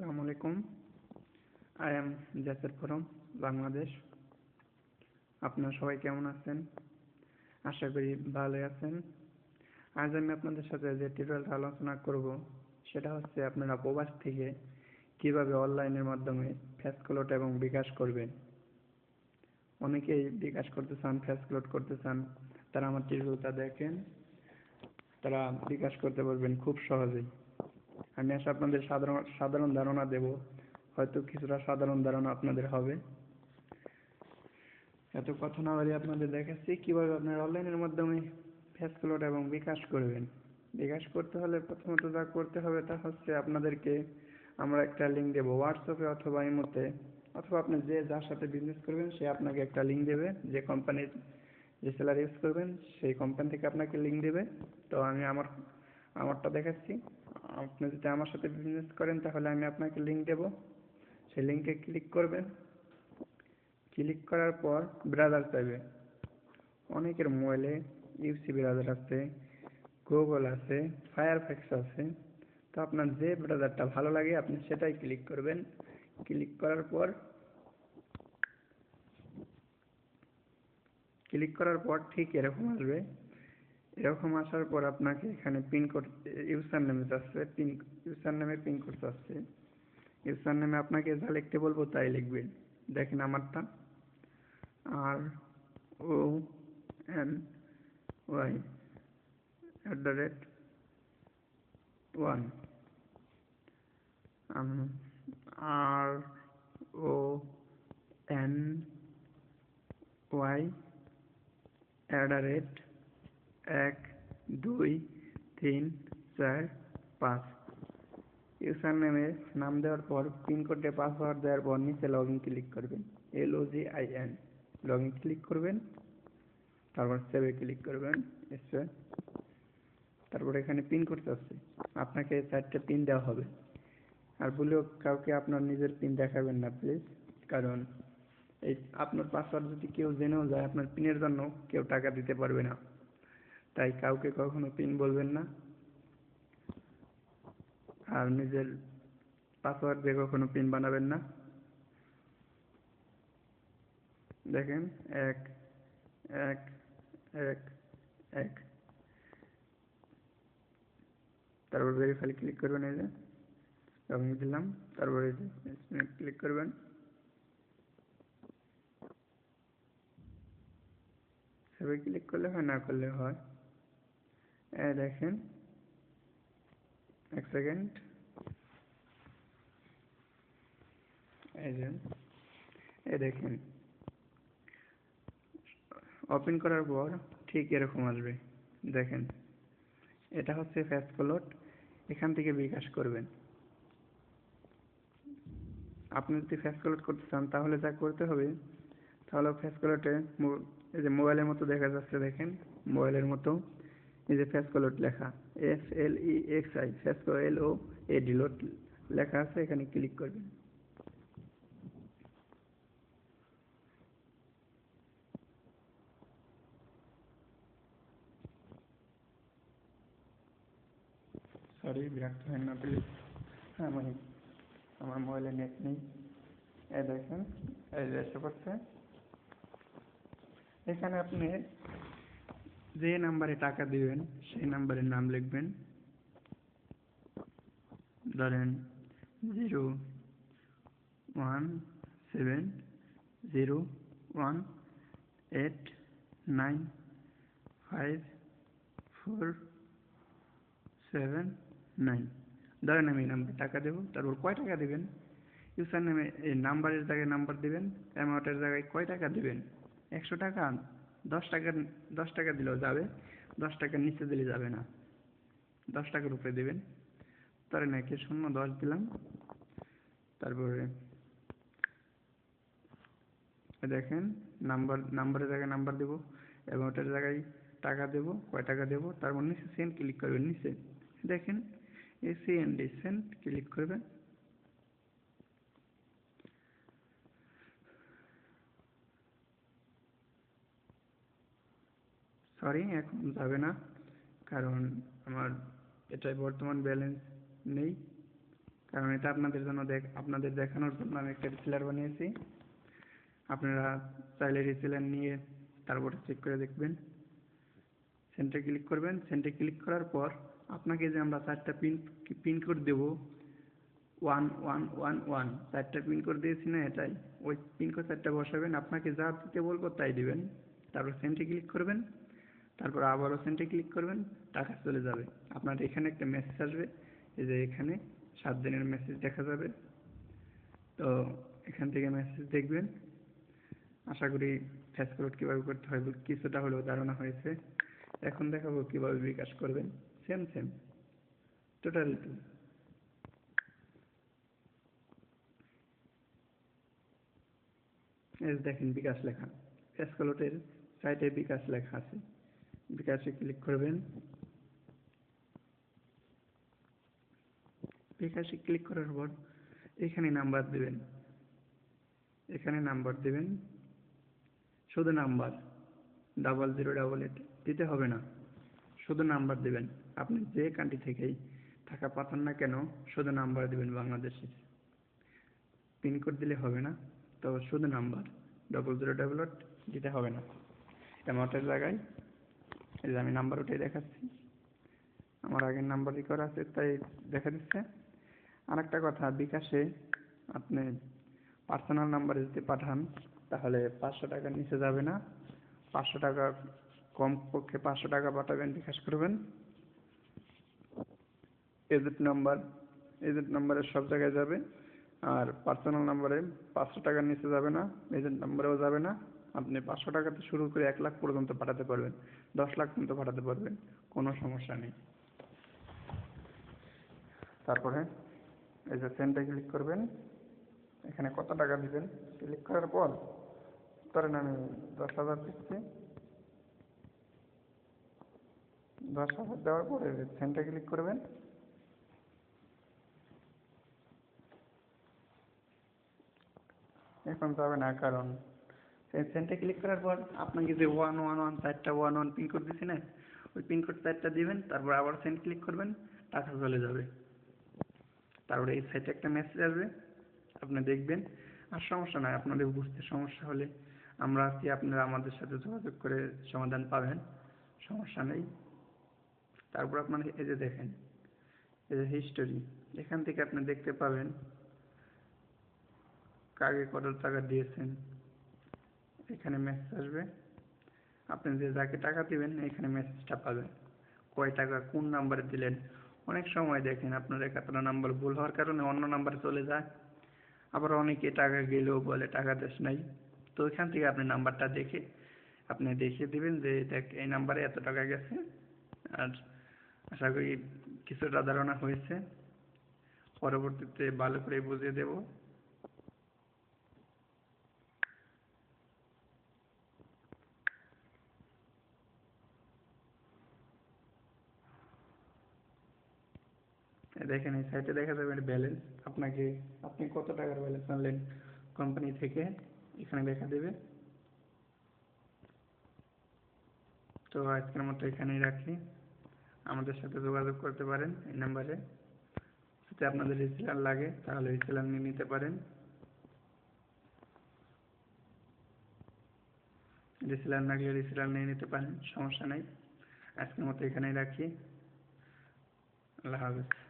আসসালামু আলাইকুম। I am Jaser from Bangladesh আপনারা সবাই কেমন আছেন? আশা করি ভালোই আছেন। আজ আমি আপনাদের সাথে যে টিউটোরিয়ালটা আলোচনা করব, সেটা হচ্ছে আপনারা প্রবাস থেকে কীভাবে অনলাইনের মাধ্যমে ফ্যাসক্লোট এবং বিকাশ করবেন। অনেকেই বিকাশ করতে চান ফ্যাসক্লোট করতে চান, তারা আমার টিউটোরিয়ালটা দেখেন। তারা বিকাশ করতে পারবেন খুব সহজেই। আমি আজ আপনাদের সাধারণ সাধারণ ধারণা দেব। হয়তো কিছুটা সাধারণ ধারণা আপনাদের হবে। এত কথা না বাড়িয়ে আপনাদের দেখাচ্ছি কীভাবে আপনারা অনলাইনের মাধ্যমে ফেসক্লোড এবং বিকাশ করবেন। বিকাশ করতে হলে প্রথমত যা করতে হবে তা হচ্ছে আপনাদেরকে আমরা একটা লিঙ্ক দেবো হোয়াটসঅ্যাপে অথবা ইমোতে অথবা আপনি যে যার সাথে বিজনেস করবেন, সে আপনাকে একটা লিঙ্ক দেবে। যে কোম্পানির যে সেলার ইউজ করবেন, সেই কোম্পানি থেকে আপনাকে লিঙ্ক দেবে। তো আমি আমার, আমারটা দেখাচ্ছি। আপনি যদি আমার সাথে বিজনেস করেন, তাহলে আমি আপনাকে লিঙ্ক দেব। সেই লিঙ্কে ক্লিক করবেন। ক্লিক করার পর ব্রাউজার চাইবে। অনেকের মোবাইলে ইউসি ব্রাউজার আছে গুগল আছে ফায়ারফ্যাক্স আছে। তো আপনার যে ব্রাউজারটা ভালো লাগে, আপনি সেটাই ক্লিক করবেন। ক্লিক করার পর ক্লিক করার পর ঠিক এরকম আসবে। এরকম আসার পর আপনাকে এখানে পিন কোড ইউজার নেমে আসছে পিন ইউজার নেমে পিন কোড আসছে। ইউজার নেমে আপনাকে যা লিখতে বলব তাই লিখবেন। দেখেন আমারটা। R O N Y at the rate one R O N Y at the rate এক, দুই, তিন, চার, পাঁচ। ইউজার নেমে নাম দেওয়ার পর পিনকোডে পাসওয়ার্ড দেওয়ার পর নিচে লগ ইন ক্লিক করবেন। L O G I N log in click করবেন। তারপর সেভে ক্লিক করবেন। এসে তারপর এখানে পিন করতে আসছে। আপনাকে চারটে পিন দেওয়া হবে। আর বলেও কাউকে আপনার নিজের পিন দেখাবেন না প্লিজ কারণ এই আপনার পাসওয়ার্ড যদি কেউ জেনেও যায়, আপনার পিনের জন্য কেউ টাকা দিতে পারবে না। তাই কাউকে কখনো পিন বলবেন না। আর নিজের পাসওয়ার্ড দিয়ে কখনো পিন বানাবেন না। দেখেন, এক এক এক এক। তারপর ভেরিফাই ক্লিক করবেন এই যে, আমি দিলাম, তারপর এই যে ক্লিক করবেন। সেভাবে ক্লিক করলে হয়, না করলে হয়? দেখেন, এক সেকেন্ড এই দেখেন ওপেন করার পর ঠিক এরকম আসবে, দেখেন। এটা হচ্ছে ফ্যাসফ্লোট এখান থেকে বিকাশ করবেন। আপনি যদি ফ্যাসফ্লোট করতে চান, তাহলে যা করতে হবে, তাহলে ফ্যাসফ্লোটে এই যে মোবাইলের মতো দেখা যাচ্ছে, দেখেন মোবাইলের মতো। এই যে ফ্যাসকোলোট লেখা F L E X I ফ্যাসকো L O A ডিলোট লেখা আছে এখানে ক্লিক করবেন। সরি বিরক্ত হয় না প্লিজ আমি আমার মোবাইলে নেট নেই। এই দেখেন এই যে এসে পড়ছে। এখানে আপনি যে নাম্বারে টাকা দিবেন, সেই নাম্বারের নাম লিখবেন। ধরেন zero one seven zero one eight nine five four seven nine. ধরেন আমি এই নাম্বার টাকা দেবো, তারপর কয় টাকা দেবেন? ইউসার নামে এই নাম্বারের জায়গায় নাম্বার দেবেন, অ্যামাউন্টের জায়গায় কয় টাকা দেবেন? একশো টাকা। দশ টাকার, দশ টাকা দিলেও যাবে, দশ টাকার নিচে দিলে যাবে না। দশ টাকার উপরে দেবেন। তার নাকি শূন্য দশ দিলাম। তারপরে দেখেন, নাম্বার, নাম্বারের জায়গায় নাম্বার দেবো অ্যামাউন্টের জায়গায় টাকা দেবো, কয় টাকা দেবো তারপর নিচে সেন্ড ক্লিক করবেন, নিচে। দেখেন এন্ড সেন্ড ক্লিক করবেন। সরি এখন যাবে না। কারণ আমার এটাই বর্তমান ব্যালেন্স নেই। কারণ এটা আপনাদের জন্য দেখ, আপনাদের দেখানোর জন্য আমি একটা রিসিলার বানিয়েছি। আপনারা চাইলে রিসিলার নিয়ে তারপরে চেক করে দেখবেন। সেন্টে ক্লিক করবেন। সেন্টে ক্লিক করার পর আপনাকে যে আমরা চারটা পিন পিন কোড দেবো ওয়ান ওয়ান ওয়ান ওয়ান চারটা পিন কোড দিয়েছি না এটাই? ওই পিন কোড চারটা বসাবেন, আপনাকে যা দিতে বলব তাই দিবেন। তারপর সেন্টে ক্লিক করবেন। তারপর আবারও সেন্টে ক্লিক করবেন, টাকা চলে যাবে। আপনার এখানে একটা মেসেজ আসবে, এই যে এখানে সাত দিনের মেসেজ দেখা যাবে। তো এখান থেকে মেসেজ দেখবেন। আশা করি ফেস কোড কীভাবে করতে হয়, কিছুটা হলেও ধারণা হয়েছে। এখন দেখাবো কীভাবে বিকাশ করবেন। সেম সেম টোটালি টু দেখেন বিকাশ লেখা। এসকলোটের সাইটে বিকাশ লেখা আছে। বিকাশে ক্লিক করবেন। বিকাশে ক্লিক করার পর এখানে নাম্বার দেবেন। এখানে নাম্বার দেবেন। শুধু number double zero double eight দিতে হবে না। শুধু নাম্বার দেবেন। আপনি যে কান্ট্রি থেকেই টাকা পাঠান না কেন, শুধু নাম্বার দিবেন বাংলাদেশের পিনকোড দিলে হবে না, তো শুধু number double zero double eight দিতে হবে না। অ্যামাউন্টের জায়গায় এই যে আমি নাম্বার উঠে দেখাচ্ছি। আমার আগের নাম্বারই করা আছে, তাই দেখা দিচ্ছে। আর একটা কথা, বিকাশে আপনি পার্সোনাল নাম্বারে যদি পাঠান, তাহলে পাঁচশো টাকার নিচে যাবে না। পাঁচশো টাকা কম পক্ষে পাঁচশো টাকা পাঠাবেন, বিকাশ করবেন। এজেন্ট নাম্বার এজেন্ট নাম্বারে সব জায়গায় যাবে। আর পার্সোনাল নাম্বারে পাঁচশো টাকার নিচে যাবে না এজেন্ট নাম্বারেও যাবে না। আপনি পাঁচশো টাকাতে শুরু করে এক লাখ পর্যন্ত পাঠাতে পারবেন। দশ লাখ পর্যন্ত পাঠাতে পারবেন। কোনো সমস্যা নেই। তারপরে এই যে সেন্টে ক্লিক করবেন। এখানে কত টাকা দিবেন? ক্লিক করার পর ধরেন আমি দশ হাজার দিচ্ছি। দশ হাজার দেওয়ার পরে সেন্টে ক্লিক করবেন। এখন যাবে না কারণ সেন্টে ক্লিক করার পর আপনাকে যে ওয়ান ওয়ান ওয়ান চারটা ওয়ান ওয়ান পিনকোড দিছি না, ওই পিনকোড চারটা দিবেন, তারপর আবার সেন্ট ক্লিক করবেন, টাকা চলে যাবে। তারপরে এই সাইটে একটা মেসেজ আসবে, আপনি দেখবেন। আর সমস্যা নাই আপনাদের বুঝতে সমস্যা হলে আমরা আছি, আপনারা আমাদের সাথে যোগাযোগ করে সমাধান পাবেন, সমস্যা নেই। তারপর আপনার এই যে দেখেন, এই যে হিস্টোরি এখান থেকে আপনি দেখতে পাবেন, কাকে কত টাকা দিয়েছেন এখানে মেসেজ আসবে। আপনি যে যাকে টাকা দিবেন, এখানে মেসেজটা পাবেন। কয় টাকা, কোন নাম্বারে দিলেন? অনেক সময় দেখেন আপনার একাত্তর নাম্বার ভুল হওয়ার কারণে অন্য নাম্বারে চলে যায়। আবার অনেকে টাকা গেলেও বলে, টাকা দেশ নাই। তো এখান থেকে আপনি নাম্বারটা দেখে, আপনি দেখিয়ে দিবেন যে, দেখ, এই নাম্বারে এত টাকা গেছে। আর আশা করি কিছুটা ধারণা হয়েছে। পরবর্তীতে ভালো করে বুঝিয়ে দেব। দেখেন, এই সাইটে দেখা যাবে ব্যালেন্স আপনাকে, আপনি কত টাকার ব্যালেন্স আনলেন কোম্পানি থেকে, এখানে দেখা দেবে। তো আজকের মতো এখানেই রাখি। আমাদের সাথে যোগাযোগ করতে পারেন এই নাম্বারে যদি আপনাদের রিসেলার লাগে, তাহলে রিসেলার নিয়ে নিতে পারেন। রিসেলার না গেলে রিসেলার নিয়ে নিতে পারেন, সমস্যা নেই। আজকের মতো এখানেই রাখি। আল্লাহ হাফেজ।